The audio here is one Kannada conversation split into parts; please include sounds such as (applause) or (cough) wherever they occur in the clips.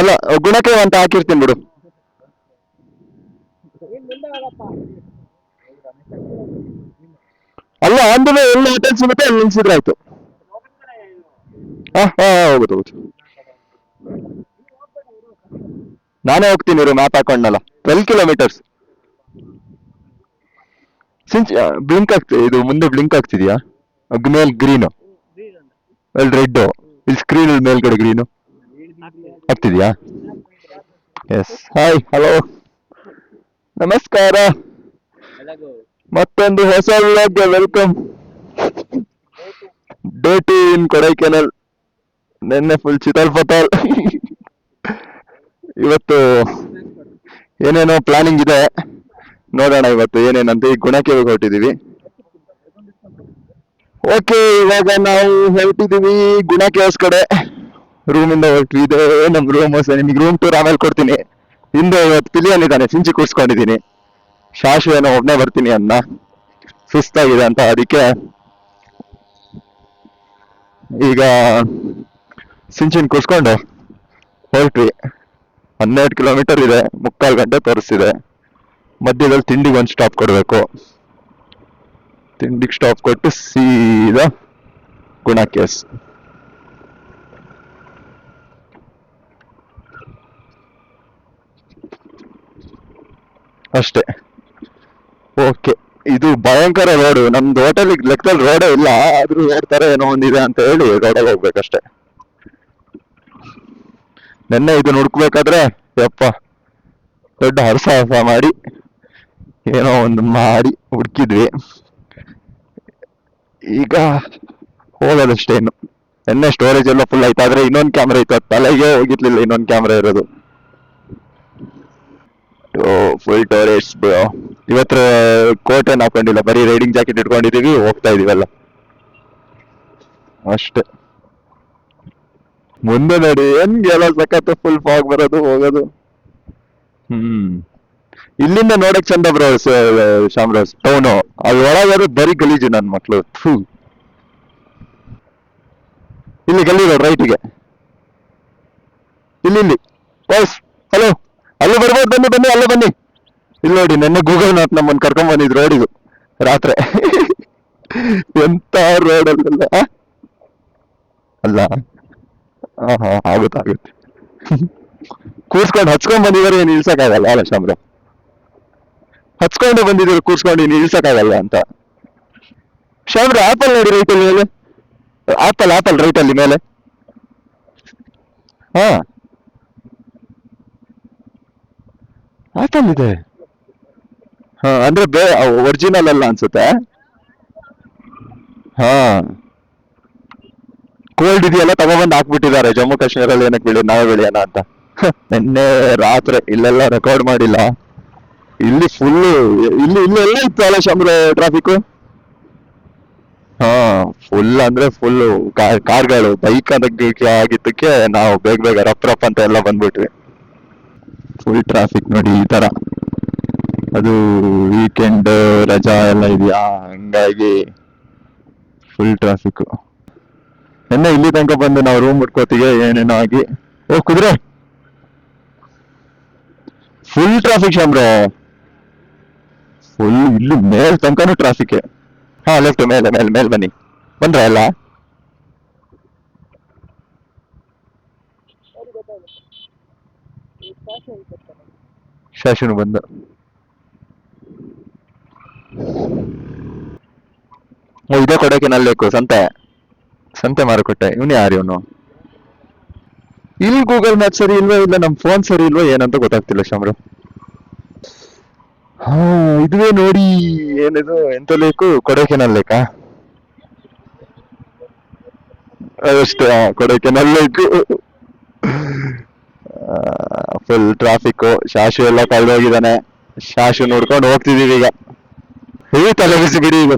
ಅಲ್ಲ, ಗುಣಕ್ಕೆ ಅಂತ ಹಾಕಿರ್ತೀನಿ ಬಿಡು. ಅಲ್ಲ, ಅಂದ್ರೆ ಎಲ್ಲ ಹೋಟೆಲ್ ಸಿಗುತ್ತೆ, ಅಲ್ಲಿ ನಿಲ್ಸಿದ್ರೆ ಆಯ್ತು. ಹಾ ಹಾ ನಾನೇ ಹೋಗ್ತೀನಿ ಇವರು ಮ್ಯಾಪ್ ಹಾಕೊಂಡಲ್ಲ ಟ್ವೆಲ್ ಕಿಲೋಮೀಟರ್ಸ್ ಸಿಂಚ್ ಬ್ಲಿಂಕ್ ಆಗ್ತಿದೆ ಇದು ಮುಂದೆ ಬ್ಲಿಂಕ್ ಆಗ್ತಿದೆಯಾ? ಮೇಲೆ ಗ್ರೀನು ಅಲ್ಲಿ ರೆಡ್ ಇಲ್ಲಿ ಸ್ಕ್ರೀನ್ ಮೇಲ್ಗಡೆ ಗ್ರೀನು ಆಗ್ತಿದ್ಯಾ ಎಸ್ ಹಾಯ್ ಹಲೋ ನಮಸ್ಕಾರ. ಮತ್ತೊಂದು ಹೊಸ ವ್ಲಾಗ್ಗೆ welcome day two in Kodaikanal ನಿನ್ನೆ ಫುಲ್ ಚಿತಲ್ ಪತಾಲ್ ಇವತ್ತು ಏನೇನೋ ಪ್ಲಾನಿಂಗ್ ಇದೆ. ನೋಡೋಣ ಇವತ್ತು ಏನೇನಂತ ಈಗ ಗುಣಕ್ಕೆ ಹೊರಟಿದೀವಿ ಓಕೆ ಇವಾಗ ನಾವು ಹೇಳ್ತಿದ್ದೀವಿ ಗುಣ ಕೇಸ್ ಕಡೆ. ರೂಮಿಂದ ಹೊರಟ್ವಿ. ಇದೆ ನಮ್ ರೂಮ್ ನಿಮಗೆ ರೂಮ್ ಟೂರ್ ಆಮೇಲೆ ಕೊಡ್ತೀನಿ. ಹಿಂದೆ ಪಿಲಿಯನ್ ಇದ್ದಾನೆ ಸಿಂಚಿ ಕೂರ್ಸ್ಕೊಂಡಿದ್ದೀನಿ. ಏನೋ ಒಬ್ನೇ ಬರ್ತೀನಿ ಅನ್ನ. ಸುಸ್ತಾಗಿದೆ ಅಂತ ಅದಕ್ಕೆ ಈಗ ಸಿಂಚಿನ ಕೂರ್ಸ್ಕೊಂಡು ಹೊರಟ್ವಿ. ಹನ್ನೆರಡು ಕಿಲೋಮೀಟರ್ ಇದೆ, ಮುಕ್ಕಾಲು ಗಂಟೆ ತೋರಿಸ್ತಿದೆ. ಮಧ್ಯದಲ್ಲಿ ತಿಂಡಿಗೆ ಒಂದು ಸ್ಟಾಪ್ ಕೊಡಬೇಕು. ತಿಂಡಿಗೆ ಸ್ಟಾಪ್ ಕೊಟ್ಟು ಸೀದಾ ಗುಣ ಕೇಸ್ ಅಷ್ಟೇ. ಓಕೆ ಇದು ಭಯಂಕರ ರೋಡು ನಮ್ದು ಹೋಟೆಲ್ ಲೆಕ್ಕದಲ್ಲಿ ರೋಡೇ ಇಲ್ಲ. ಆದ್ರೂ ರೋಡ್ ತರ ಏನೋ ಒಂದಿದೆ ಅಂತ ಹೇಳಿ ರೋಡಲ್ಲಿ ಹೋಗ್ಬೇಕಷ್ಟೆ. ನೆನ್ನೆ ಇದು ಹುಡುಕ್ಬೇಕಾದ್ರೆ ಯಪ್ಪ, ದೊಡ್ಡ ಹರಸಾಹಸ ಮಾಡಿ ಏನೋ ಒಂದು ಮಾಡಿ ಹುಡುಕಿದ್ವಿ. ಈಗ ಹೋಗೋದಷ್ಟೇ ಇನ್ನು ಎಣ್ಣೆ ಸ್ಟೋರೇಜ್ ಎಲ್ಲ ಫುಲ್ ಆಯ್ತು. ಆದ್ರೆ ಇನ್ನೊಂದು ಕ್ಯಾಮ್ರಾ ಇತ್ತು. ತಲೆಗೆ ಹೋಗಿರ್ಲಿಲ್ಲ. ಇನ್ನೊಂದು ಕ್ಯಾಮ್ರಾ ಇರೋದು. ಫುಲ್ ಟೋರೇಟ್ಸ್ ಇವತ್ತು ಕೋಟ್ ಏನ್ ಹಾಕೊಂಡಿಲ್ಲ. ಬರೀ ರೈಡಿಂಗ್ ಜಾಕೆಟ್ ಇಟ್ಕೊಂಡಿದೀವಿ. ಹೋಗ್ತಾ ಇದೀವಲ್ಲ ಅಷ್ಟೇ. ಮುಂದೆ ನೋಡಿ. ಹೆಂಗೆಲ್ಲ ಸಖತ್ ಫುಲ್ ಫಾಗ್ ಬರೋದು, ಹೋಗೋದು. ಹ್ಮ್. ಇಲ್ಲಿಂದ ನೋಡಕ್ ಚಂದ ಬ್ರೋ ಶಾಮರಾಜ್ ಟೌನು. ಅಲ್ಲಿ ಒಳಗಾದ್ರೆ ಬರೀ ಗಲೀಜು ನನ್ ಮಕ್ಳು. ಥೂ. ಇಲ್ಲಿ ಗಲ್ಲಿ ರೋಡ್ ರೈಟಿಗೆ ಇಲ್ಲಿ ಇಲ್ಲಿ. ಬಸ್ ಹಲೋ ಅಲ್ಲಿ ಬರ್ಬೋದು, ಬನ್ನಿ ಬನ್ನಿ, ಅಲ್ಲೇ ಬನ್ನಿ. ಇಲ್ಲಿ ನೋಡಿ, ನೆನ್ನೆ ಗೂಗಲ್ ಮ್ಯಾಪ್ ನಮ್ಮನ್ನು ಕರ್ಕೊಂಡ್ ಬಂದಿದ್ರು ರೋಡಿದು ರಾತ್ರಿ. ಎಂತ ರೋಡ್ ಅಲ್ಲ ಅಲ್ಲ. ಆಗುತ್ತೆ ಆಗುತ್ತೆ ಕೂರ್ಸ್ಕೊಂಡು ಹಚ್ಕೊಂಡ್ ಬಂದಿದ್ದಾರೆ, ಏನು ಇಳ್ಸಕ್ಕಾಗಲ್ಲ, ಅಲ್ಲ ಶಾಮ್ರ ಹಚ್ಕೊಂಡು ಬಂದಿದ್ರು ಕೂರ್ಸ್ಕೊಂಡು ನಿಲ್ಸಕ್ಕಾಗಲ್ಲ ಅಂತ. ಶಾಮ್ರ ಆಪಲ್ ನೋಡಿ ರೈಟಲ್ಲಿ ಮೇಲೆ? ಆಪಲ್ ಆಪಲ್ ಅಲ್ಲಿ ಮೇಲೆ. ಹಾ. ಆಪಲ್ ಇದೆ. ಹಾ, ಅಂದ್ರೆ ಬೇ ಒರಿಜಿನಲ್ ಅಲ್ಲ ಅನ್ಸುತ್ತೆ. ಹಾ. ಕೋಲ್ಡ್ ಇದೆಯಲ್ಲ ತಗೊಬಂದು ಹಾಕ್ಬಿಟ್ಟಿದ್ದಾರೆ. ಜಮ್ಮು ಕಾಶ್ಮೀರಲ್ಲಿ ಏನಕ್ಕೆ ಬೆಳಿ ನಾವೇ ಬೆಳೆಯೋಣ ಅಂತ. ನಿನ್ನೆ ರಾತ್ರಿ ಇಲ್ಲೆಲ್ಲ ರೆಕಾರ್ಡ್ ಮಾಡಿಲ್ಲ. ಇಲ್ಲಿ ಫುಲ್ ಇಲ್ಲಿ ಇಲ್ಲೆಲ್ಲ ಇತ್ತು ಅಲ್ಲ ಶಾಮ್ರ ಟ್ರಾಫಿಕ್ ಹಾ ಫುಲ್ ಅಂದ್ರೆ ಫುಲ್ ಕಾರ್ಗಳು ಬೈಕ್ ಅದಕ್ಕೆ ಆಗಿದ್ದಕ್ಕೆ ನಾವು ಬೇಗ ಬೇಗ ರಪ್ ರಪ್ ಅಂತ ಎಲ್ಲ ಬಂದ್ಬಿಟ್ವಿ. ಫುಲ್ ಟ್ರಾಫಿಕ್ ನೋಡಿ ಈ ತರ. ಅದು ವೀಕೆಂಡ್ ರಜಾ ಎಲ್ಲ ಇದೆಯಾ? ಹಂಗಾಗಿ ಫುಲ್ ಟ್ರಾಫಿಕ್ ನಿನ್ನೆ ಇಲ್ಲಿ ತನಕ ಬಂದು ನಾವು ರೂಮ್ ಮುಟ್ಕೋತಿಗೆ ಏನೇನೋ ಆಗಿ. ಓ, ಕುದುರೆ! ಫುಲ್ ಟ್ರಾಫಿಕ್ ಶಾಮ್ರ ಫುಲ್ ಇಲ್ಲಿ ಮೇಲ್ ತನಕನೂ ಟ್ರಾಫಿಕ್ ಹಾ ಲೆಫ್ಟ್ ಮೇಲೆ ಮೇಲೆ ಮೇಲೆ ಬನ್ನಿ. ಬಂದ್ರ ಎಲ್ಲ? ಶಾಸನ ಬಂದ. ಇದೇ ಕೊಡಕ್ಕೆ ನಲ್ಲೇಕು ಸಂತೆ. ಸಂತೆ ಮಾರುಕಟ್ಟೆ. ಇವನು ಯಾರು ಇವನು? ಇಲ್ಲಿ ಗೂಗಲ್ ಮ್ಯಾಪ್ ಸರಿ ಇಲ್ವೋ ಇಲ್ಲ ನಮ್ಮ ಫೋನ್ ಸರಿ ಇಲ್ವೋ ಏನಂತ ಗೊತ್ತಾಗ್ತಿಲ್ಲ ಶಾಮ್ರ ಹಾ, ಇದುವೇ ನೋಡಿ. ಏನಿದು, ಎಂತ ಲೇಕು? ಕೊಡೈಕೆನಲ್ ಲೇಕಾ? ಅಷ್ಟೇ ಹಾ, ಕೊಡೈಕೆನಲ್ ಲೇಕು. ಫುಲ್ ಟ್ರಾಫಿಕ್ ಶಾಶು ಎಲ್ಲ ಕಳೆದೋಗಿದ್ದಾನೆ ಶಾಶು ನೋಡ್ಕೊಂಡು ಹೋಗ್ತಿದೀವಿ ಈಗ. ಹೇ ತಲೆ ಬಿಸಿ ಬಿಡಿ ಇದು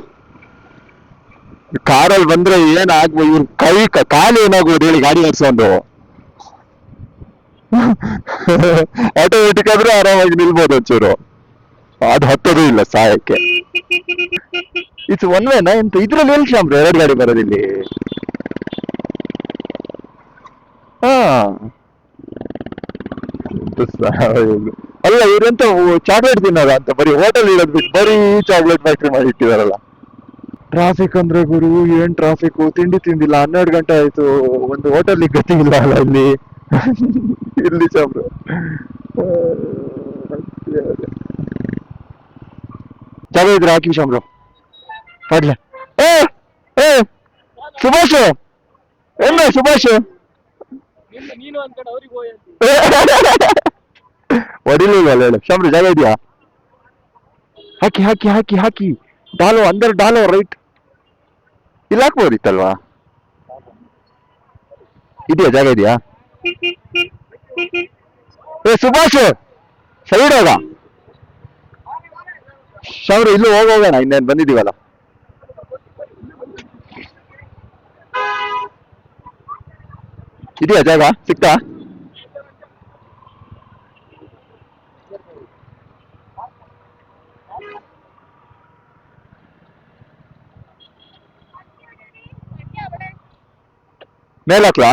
ಕಾರಲ್ಲಿ ಬಂದ್ರೆ ಏನ್ ಆಗ್ಬೋದು ಇವ್ರ ಕೈ ಕಾಲು ಏನಾಗ್ಬೋದು ಹೇಳಿ ಗಾಡಿ ಓಡಿಸೋದು (laughs) ಆಟೋಮೆಟಿಕ್ ಆದ್ರೆ ಆರಾಮಾಗಿ ನಿಲ್ಬೋದು ಒಂಚೂರು. ಅದು ಹತ್ತೋದು ಇಲ್ಲ ಸಹಾಯಕ್ಕೆ ಇಟ್ಸ್ ಒನ್ ವೇನಾ ಎಂತ ಇದ್ರಲ್ಲಿ ಹೇಳಿ ಶಾಮ್ರ ಎರಡು ಗಾಡಿ ಬರೋದಿಲ್ಲಿ. ಅಲ್ಲ ಇವರೆಂತ ಚಾಕ್ಲೇಟ್ ತಿನ್ನೋದ ಅಂತ, ಬರೀ ಹೋಟೆಲ್ ಇಡೋದು ಬಿಟ್ಟು ಬರೀ ಚಾಕ್ಲೇಟ್ ಫ್ಯಾಕ್ಟ್ರಿ ಮಾಡಿ ಇಟ್ಟಿದಾರಲ್ಲ. ಟ್ರಾಫಿಕ್ ಅಂದ್ರೆ ಗುರು, ಏನ್ ಟ್ರಾಫಿಕ್ ತಿಂಡಿ ತಿಂದಿಲ್ಲ, ಹನ್ನೆರಡು ಗಂಟೆ ಆಯ್ತು, ಒಂದು ಹೋಟೆಲ್ ಗತಿ ಇಲ್ಲ ಅಲ್ಲ ಇಲ್ಲಿ. (laughs) ಇಲ್ಲಿ ಚಾಪ್ರು ಚಾಲು ಇದ್ರೆ ಹಾಕಿ ಶಾಮ್ರು ಪಡ್ಲೆ. ಏ ಏ, ಸುಭಾಷ್. ಎಲ್ಲ ಸುಭಾಷ್? (laughs) ಹೊಡಿಲಿಲ್ಲ ಹೇಳು ಜಾಗ ಇದೆಯಾ? ಹಾಕಿ ಹಾಕಿ ಹಾಕಿ ಹಾಕಿ. ಡಾಲೋ, ಅಂದರ್ ಡಾಲೋ, ರೈಟ್. ಇಲ್ಲಿ ಹಾಕ್ಬೋದಿತ್ತಲ್ವಾ? ಇದೆಯಾ, ಜಾಗ ಇದೆಯಾ? ಏ, ಸುಭಾಷ್, ಸೈಡ್ ಹೋಗ. ಶಾಮ್ರು ಇಲ್ಲೂ ಹೋಗೋಣ ಇನ್ನೇನು ಬಂದಿದ್ದೀವಲ್ಲ ಇದೆಯಾ ಜಾಗ? ಸಿಕ್ತಾ? ಮೇಲ್ ಹಾಕ್ಲಾ?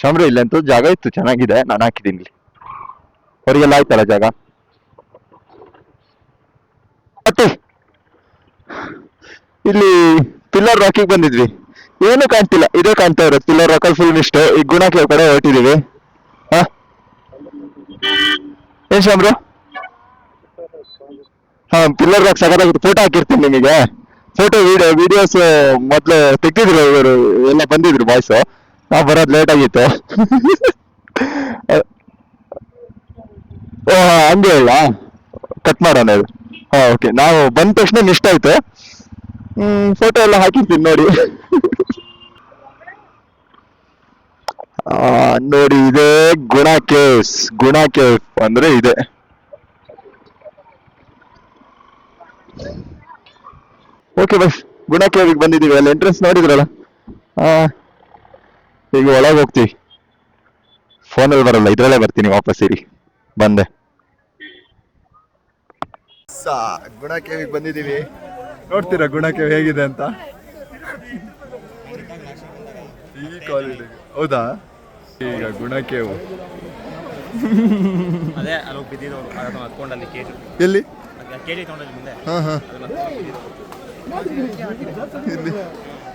ಶಾಮ್ರು ಇಲ್ಲಂತೂ ಜಾಗ ಇತ್ತು, ಚೆನ್ನಾಗಿದೆ, ನಾನು ಹಾಕಿದ್ದೀನಿ ಇಲ್ಲಿ. ಅವರಿಗೆಲ್ಲ ಆಯ್ತಲ್ಲ ಜಾಗ? ಮತ್ತೆ ಇಲ್ಲಿ ಪಿಲ್ಲರ್ ರಾಕಿಗೆ ಬಂದಿದ್ವಿ. ಏನು ಕಾಣ್ತಿಲ್ಲ, ಇದೇ ಕಾಣ್ತಾ ಇರೋದು. ಪಿಲ್ಲರ್ ರಾಕಲ್ ಫುಲ್ ಇಷ್ಟು ಈಗ ಗುಣಕ್ಕೆ ಕಡೆ ಹೊರಟಿದೀವಿ ಹಾ? ಏನ್ ಶಾಮ್ರು? ಹಾ ಪಿಲ್ಲರ್ ರಾಕ್ ಸಗದಾಗಿತ್ತು ಫೋಟೋ ಹಾಕಿರ್ತೀನಿ ನಿಮಗೆ. ಫೋಟೋ ವಿಡಿಯೋ ವಿಡಿಯೋಸ್ ಮೊದ್ಲು ತೆಗ್ದಿದ್ರು ಇವರು, ಎಲ್ಲ ಬಂದಿದ್ರು ಬಾಯ್ಸ್ ನಾ ಬರೋದು ಲೇಟ್ ಆಗಿತ್ತು. ಓ, ಹಂಗೆ ಹೇಳ ಕಟ್ ಮಾಡೋಣ ಇದು. ಹಾ ಓಕೆ ನಾವು ಬಂದ ತಕ್ಷಣ ಇಷ್ಟ ಆಯ್ತು. ಫೋಟೋ ಎಲ್ಲ ಹಾಕಿರ್ತೀನಿ ನೋಡಿ. ನೋಡಿ, ಇದೆ ಗುಣ ಕೇವ್ಸ್ ಗುಣ ಕೇವ್ ಅಂದ್ರೆ ಇದೆ. ಓಕೆ ಬಸ್ ಗುಣ ಕೇವಿಗೆ ಬಂದಿದ್ದೀವಿ. ಅಲ್ಲಿ ಎಂಟ್ರೆನ್ಸ್ ನೋಡಿದ್ರಲ್ಲ? ಈಗ ಒಳಗೆ ಹೋಗ್ತೀವಿ ಫೋನಲ್ಲಿ ಬರಲ್ಲ ಇದ್ರಲ್ಲೇ ಬರ್ತೀನಿ ವಾಪಸ್ ಇರಿ. ಬಂದೆ. ಸಾ ಗುಣ ಕೇವಿಗೆ ಬಂದಿದ್ದೀವಿ ನೋಡ್ತೀರಾ ಗುಣ ಕೇವ್ ಹೇಗಿದೆ ಅಂತ? ಈ ಕ್ವಾಲಿಟಿ ಹೌದಾ? ಈಗ ಗುಣ ಕೇವು ಅದೇ ಅಲ್ಲಿ ಬಿದ್ದಿದ್ದವರು ಅದನ್ನ ಹತ್ಕೊಂಡು ಅಲ್ಲಿ ಕೆಜಿ ಎಲ್ಲಿ? ಕೆಜಿ ತಗೊಂಡಲ್ಲಿ ಮುಂದೆ. ಹಾ ಹಾ. ಇಲ್ಲಿ.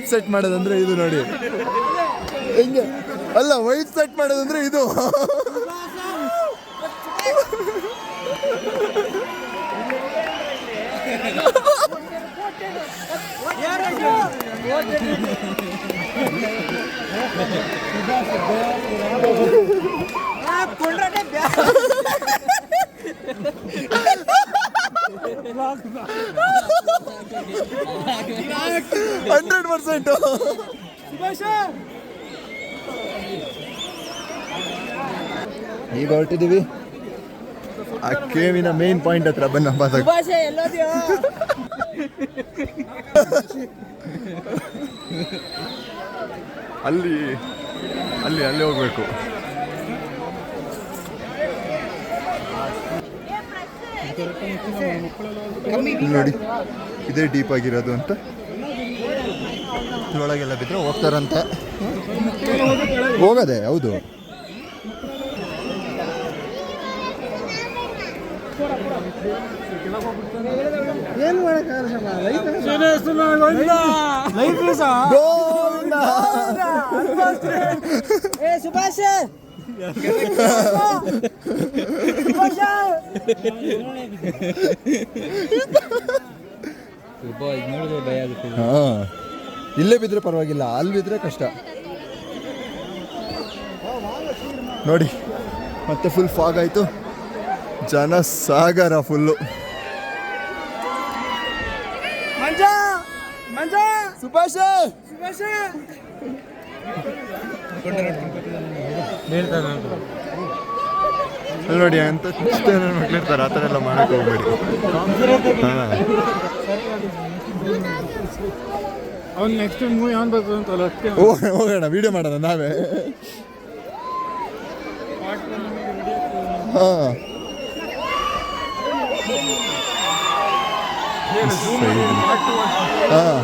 ವೈಪ್ ಸೆಟ್ ಮಾಡೋದಂದ್ರೆ ಇದು ನೋಡಿ. ಹೆಂಗೆ ಅಲ್ಲ ವೈಪ್ ಸೆಟ್ ಮಾಡೋದಂದ್ರೆ ಇದು. Hundred percent. ಈಗ ಹೊರಟಿದ್ದೀವಿ. ಆ ಕೇವಿನ ಮೇನ್ ಪಾಯಿಂಟ್ ಹತ್ರ ಬನ್ನ ಬಾದಾಗ ಅಲ್ಲಿ ಅಲ್ಲಿ ಅಲ್ಲಿ ಹೋಗ್ಬೇಕು. ನೋಡಿ ಇದೇ ಡೀಪ್ ಆಗಿರೋದು ಅಂತ. ಇದ್ರೊಳಗೆಲ್ಲ ಬಿದ್ದರೆ ಹೋಗ್ತಾರಂತೆ. ಹೋಗದೆ ಹೌದು. ಗೋವಿಂದ! ಏ ಸುಭಾಷ್. ಆಗುತ್ತೆ. ಹಾ. ಇಲ್ಲೇ ಬಿದ್ರೆ ಪರವಾಗಿಲ್ಲ ಅಲ್ಲಿ ಬಿದ್ರೆ ಕಷ್ಟ. ನೋಡಿ ಮತ್ತೆ ಫುಲ್ ಫಾಗ್ ಆಯಿತು. ಜನ ಸಾಗರ ಫುಲ್ಲು ಮಂಜ ಮಂಜ. ಸುಭಾಷ್! ನೋಡಿ ಅಂತ ಮಕ್ಳಿರ್ತಾರೆ ಆ ಥರ ಎಲ್ಲ ಮಾಡಕ್ಕೆ ಹೋಗ್ಬೇಡಿ. ಹಾಂ. ಅವ್ನು ನೆಕ್ಸ್ಟ್ ಮೂವಿ ಅವ್ನು ಬರ್ತದೆ ಅಂತಲ್ಲ ಅಷ್ಟೇ ಹೋಗೋಣ ಹೋಗೋಣ ವಿಡಿಯೋ ಮಾಡೋಣ ನಾವೇ. ಹಾಂ. ಹಾಂ.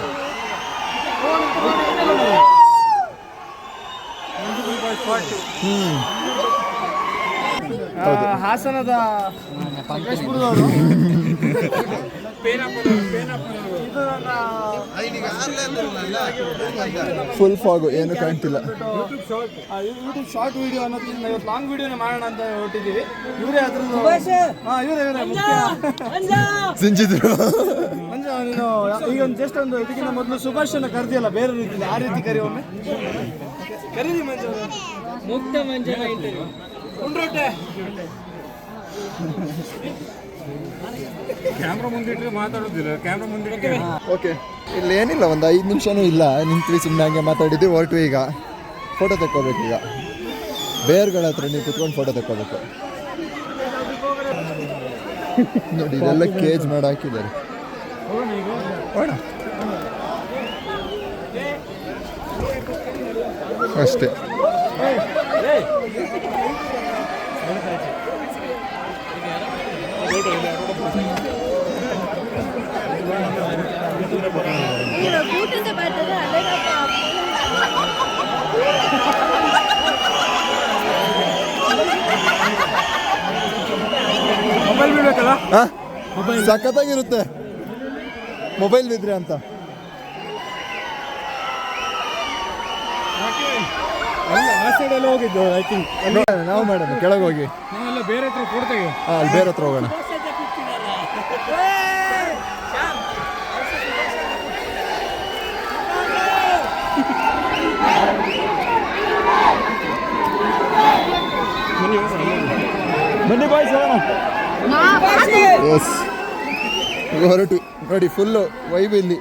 ಹಾಸನದ ಫುಲ್ ಫಾಗು ಏನು ಕಾಣ್ತಿಲ್ಲ. ಯೂಟ್ಯೂಬ್ ಶಾರ್ಟ್ ವಿಡಿಯೋ ಅನ್ನೋದ್ರಿಂದ ಇವತ್ತು ಲಾಂಗ್ ವಿಡಿಯೋನೇ ಮಾಡೋಣ ಅಂತ ಹೊಟ್ಟಿದ್ದೀವಿ ಇವರೇ ಅದ್ರದ್ದು ಹಾಂ ಇವರೇ ಇವರೇ ಮುಖ್ಯ. ಸಿಂಚಿದ್ರು ಮಂಜು ನೀನು ಈಗ ಒಂದು ಜಸ್ಟ್ ಒಂದು ಇದಕ್ಕಿಂತ ಮೊದಲು ಸುಭಾಷನ ಕರೆದಿಲ್ಲ ಬೇರೆ ರೀತಿಯಲ್ಲಿ ಆ ರೀತಿ ಕರಿ ಒಮ್ಮೆ. ಕರೀರಿ ಮಂಜು. ಮುಕ್ತ ಮಂಜು ಉಂಡ್ರೊಟ್ಟೆ. ಕ್ಯಾಮ್ರಾ ಮುಂದಿಟ್ಟರೆ ಮಾತಾಡೋದಿಲ್ಲ ಕ್ಯಾಮ್ರಾ ಓಕೆ ಇಲ್ಲಿ ಏನಿಲ್ಲ, ಒಂದು ಐದು ನಿಮಿಷನೂ ಇಲ್ಲ. ನಿಂತ್ವಿ ಸುಮ್ಮನೆ ಹಂಗೆ ಮಾತಾಡಿದ್ವಿ, ಹೊರಟು ಈಗ. ಫೋಟೋ ತಕ್ಕೋಬೇಕು ಈಗ. ಬೇರ್ಗಳ ಹತ್ರ ನೀವು ಕುತ್ಕೊಂಡು ಫೋಟೋ ತಕ್ಕೋಬೇಕು. ನೋಡಿ, ಇದೆಲ್ಲ ಕೇಜ್ ಮಾಡಿ ಹಾಕಿದ್ದಾರೆ. ಅಷ್ಟೇ. ಮೊಬೈಲ್ ಬಿಡ್ಬೇಕಲ್ಲ? ಸಖತ್ತಾಗಿರುತ್ತೆ. ಮೊಬೈಲ್ ಬಿದ್ರೆ ಅಂತ. ಆ ಹೋಗಿದ್ದು ಐ ಥಿಂಕ್ ನಾವು ಮಾಡೋಣ ಕೆಳಗೆ ಹೋಗಿ. ನಾವೆಲ್ಲ ಬೇರೆ ಹತ್ರ ಕೊಡ್ತೇವೆ. ಹಾಂ ಅಲ್ಲಿ ಬೇರೆ ಹತ್ರ ಹೋಗೋಣ. ಬನ್ನಿ ಬಾಯ್ಸ್ ಹೋಗೋಣ ಎಸ್ ಹೊರಟು ನೋಡಿ ಫುಲ್ಲು ವೈಬ್ ಇಲ್ಲಿ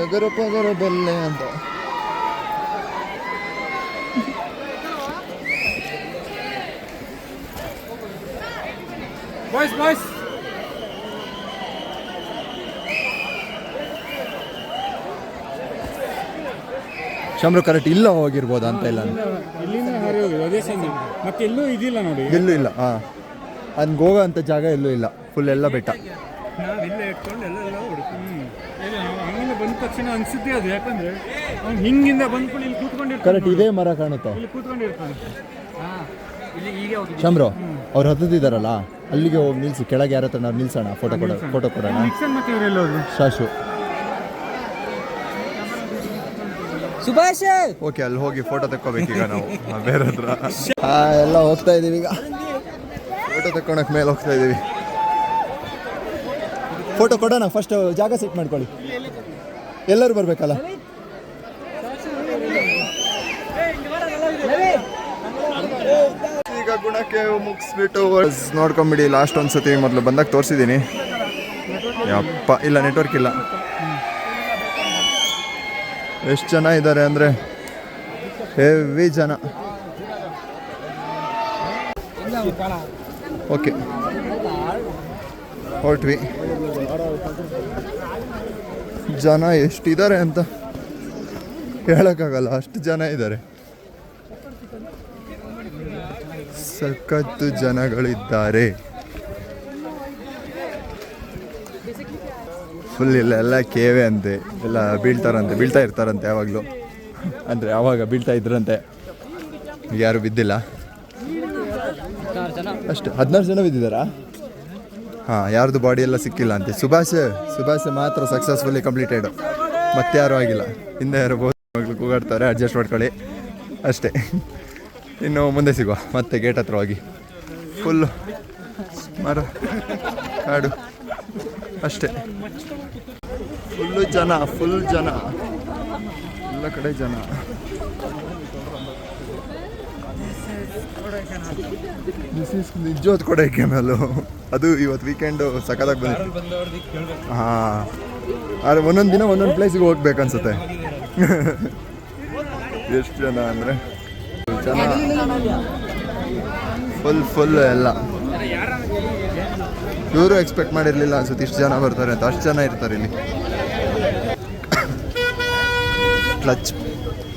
ಎಗರ ಪಗರ ಬಲ್ಲೆ ಅಂತ ಬಾಯ್ಸ್ ಬಾಯ್ಸ್ ಶಂಬ್ರು ಕರೆಕ್ಟ್ ಇಲ್ಲ ಹೋಗಿರ್ಬೋದಾ ಅಂತ ಇಲ್ಲ ಇಲ್ಲಿಂದ ಹಾರಿ ಹೋಗಿದ್ದು ಅದೇ ಸಂಜೆ ಮತ್ತೆ ಎಲ್ಲೂ ಇದಿಲ್ಲ ನೋಡಿ. ಎಲ್ಲೂ ಇಲ್ಲ ಹಾಂ. ಅನ್ಗೆ ಹೋಗೋ ಅಂಥ ಜಾಗ ಎಲ್ಲೂ ಇಲ್ಲ ಫುಲ್ ಎಲ್ಲ ಬೆಟ್ಟ. ನಾವೆಲ್ಲ ಇಟ್ಕೊಂಡು ಎಲ್ಲ ಎಲ್ಲ ಹುಡುಕಿ ಇಲ್ಲ ನಾವು ಹಂಗಿಂದ ಬಂದ ತಕ್ಷಣ ಅನ್ಸುತ್ತೆ ಅದು ಯಾಕಂದ್ರೆ ಅವ್ನು ಹಿಂಗಿಂದ ಬಂದ್ಕೊಂಡು ಇಲ್ಲಿ ಕೂತ್ಕೊಂಡಿರ್ತಾನೆ ಕರೆಕ್ಟ್ ಇದೇ ಮರ ಕಾಣುತ್ತೆ. ಇಲ್ಲಿ ಕೂತ್ಕೊಂಡಿರ್ತಾನೆ. ಇಲ್ಲಿ ಈಗ ಶಂಬ್ರು ಅವ್ರು ಹತ್ತಿದ್ದಾರಲ್ಲ ಅಲ್ಲಿಗೆ ಹೋಗಿ ನಿಲ್ಸಿ ಕೆಳಗೆ ಯಾರ ಹತ್ರ ನಾವು ನಿಲ್ಸೋಣ ಫೋಟೋ ಕೊಡ ಫೋಟೋ ಕೊಡೋಣ. ಶಾಶು. ಸುಭಾಷ್! ಓಕೆ ಅಲ್ಲಿ ಹೋಗಿ ಫೋಟೋ ತಕ್ಕೋಬೇಕೀಗ ನಾವು ಬೇರೆ ಹತ್ರ. ಎಲ್ಲ ಹೋಗ್ತಾ ಇದೀವಿ ಈಗ. ಫೋಟೋ ತಕ್ಕೊಳಕ್ ಮೇಲೆ ಹೋಗ್ತಾ ಇದೀವಿ. ಫೋಟೋ ಕೊಡೋಣ ಫಸ್ಟ್ ಜಾಗ ಸೆಟ್ ಮಾಡ್ಕೊಳ್ಳಿ. ಎಲ್ಲರೂ ಬರ್ಬೇಕಲ್ಲ ಈಗ ಗುಣಕ್ಕೆ ಮುಗಿಸ್ಬಿಟ್ಟು ನೋಡ್ಕೊಂಬಿಡಿ ಲಾಸ್ಟ್ ಒಂದ್ಸತಿ ಮೊದಲು ಬಂದಾಗ ತೋರಿಸಿದ್ದೀನಿ. ಯಪ್ಪ, ಇಲ್ಲ ನೆಟ್ವರ್ಕ್ ಇಲ್ಲ. ಎಷ್ಟು ಜನ ಇದ್ದಾರೆ ಅಂದರೆ ಹೆವಿ ಜನ. ಓಕೆ ಹೊರಟ್ವಿ ಜನ ಎಷ್ಟಿದ್ದಾರೆ ಅಂತ ಹೇಳೋಕ್ಕಾಗಲ್ಲ, ಅಷ್ಟು ಜನ ಇದ್ದಾರೆ ಸಖತ್ತು ಜನಗಳಿದ್ದಾರೆ. ಫುಲ್ ಇಲ್ಲೆಲ್ಲ ಕೇವೆ ಅಂತೆ, ಎಲ್ಲ ಬೀಳ್ತಾರಂತೆ, ಬೀಳ್ತಾ ಇರ್ತಾರಂತೆ ಯಾವಾಗಲೂ. ಅಂದರೆ ಯಾವಾಗ ಬೀಳ್ತಾ ಇದ್ರಂತೆ. ಯಾರು ಬಿದ್ದಿಲ್ಲ? ಅಷ್ಟು, ಹದಿನಾರು ಜನ ಬಿದ್ದಿದ್ದಾರಾ? ಹಾಂ, ಯಾರ್ದು ಬಾಡಿ ಎಲ್ಲ ಸಿಕ್ಕಿಲ್ಲ ಅಂತೆ. ಸುಭಾಷ್ ಸುಭಾಷ್ ಮಾತ್ರ ಸಕ್ಸಸ್ಫುಲಿ ಕಂಪ್ಲೀಟೆಡ್ ಮತ್ತೆ ಯಾರೂ ಆಗಿಲ್ಲ. ಹಿಂದೆ ಯಾರು ಮಗಳು ಕೂಗಾಡ್ತಾರೆ ಅಡ್ಜಸ್ಟ್ ಮಾಡ್ಕೊಳ್ಳಿ. ಅಷ್ಟೇ. ಇನ್ನು ಮುಂದೆ ಸಿಗುವ. ಮತ್ತೆ ಗೇಟ್ ಹತ್ರ ಹೋಗಿ. ಫುಲ್ಲು ಮರ, ಕಾಡು. ಅಷ್ಟೇ. ಫುಲ್ಲು ಜನ ಫುಲ್ ಜನ. ಎಲ್ಲ ಕಡೆ ಜನ. ದಿಸ್ ಇಸ್ ಕೊಡೈಕೆನಲ್ಲು ಅದು ಇವತ್ತು ವೀಕೆಂಡು ಸಖತ್ತಾಗಿ ಬಂದಿತ್ತು. ಹಾಂ. ಆದರೆ ಒಂದೊಂದು ದಿನ ಒಂದೊಂದು ಪ್ಲೇಸಿಗೆ ಹೋಗ್ಬೇಕನ್ಸುತ್ತೆ (laughs) ಎಷ್ಟು ಜನ ಅಂದರೆ? ಫುಲ್ ಫುಲ್ ಎಲ್ಲ. ಇವರು ಎಕ್ಸ್ಪೆಕ್ಟ್ ಮಾಡಿರಲಿಲ್ಲ ಅನ್ಸುತ್ತೆ ಇಷ್ಟು ಜನ ಬರ್ತಾರೆ ಅಂತ, ಅಷ್ಟು ಜನ ಇರ್ತಾರೆ ಇಲ್ಲಿ. ಕ್ಲಚ್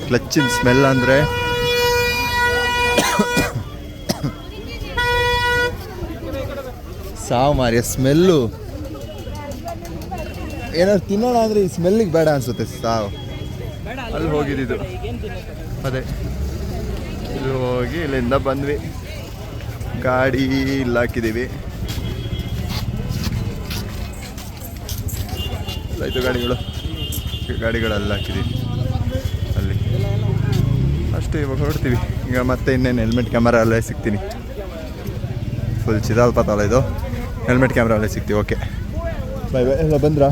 ಕ್ಲಚ್ಚಿನ ಸ್ಮೆಲ್ ಅಂದರೆ. ಸಾವು ಮಾರಿಯ ಸ್ಮೆಲ್ಲು. ಏನಾದ್ರು ತಿನ್ನೋಣ ಅಂದರೆ ಈ ಸ್ಮೆಲ್ಲಿಗೆ ಬೇಡ ಅನ್ಸುತ್ತೆ ಸಾವು. ಅಲ್ಲಿ ಹೋಗಿದ್ದು ಅದೇ. ಹೋಗಿ ಇಲ್ಲಿಂದ ಬಂದ್ವಿ. ಗಾಡಿ ಇಲ್ಲಿ ಹಾಕಿದ್ದೀವಿ ಆಯಿತು ಗಾಡಿಗಳು. ಗಾಡಿಗಳೆಲ್ಲ ಹಾಕಿದ್ದೀವಿ ಅಲ್ಲಿ. ಅಷ್ಟೇ ಇವಾಗ ಹೊರಡ್ತೀವಿ. ಈಗ ಮತ್ತೆ ಇನ್ನೇನು ಹೆಲ್ಮೆಟ್ ಕ್ಯಾಮರಾ ಅಲ್ಲೇ ಸಿಗ್ತೀನಿ. ಫುಲ್ ಚಿದಾಲ್ಪತ್ತಲ್ಲ ಇದು. ಹೆಲ್ಮೆಟ್ ಕ್ಯಾಮ್ರಾ ಅಲ್ಲೇ ಸಿಗ್ತೀವಿ. ಓಕೆ ಬೈ ಬೈ ಎಲ್ಲ ಬಂದ್ರಾ?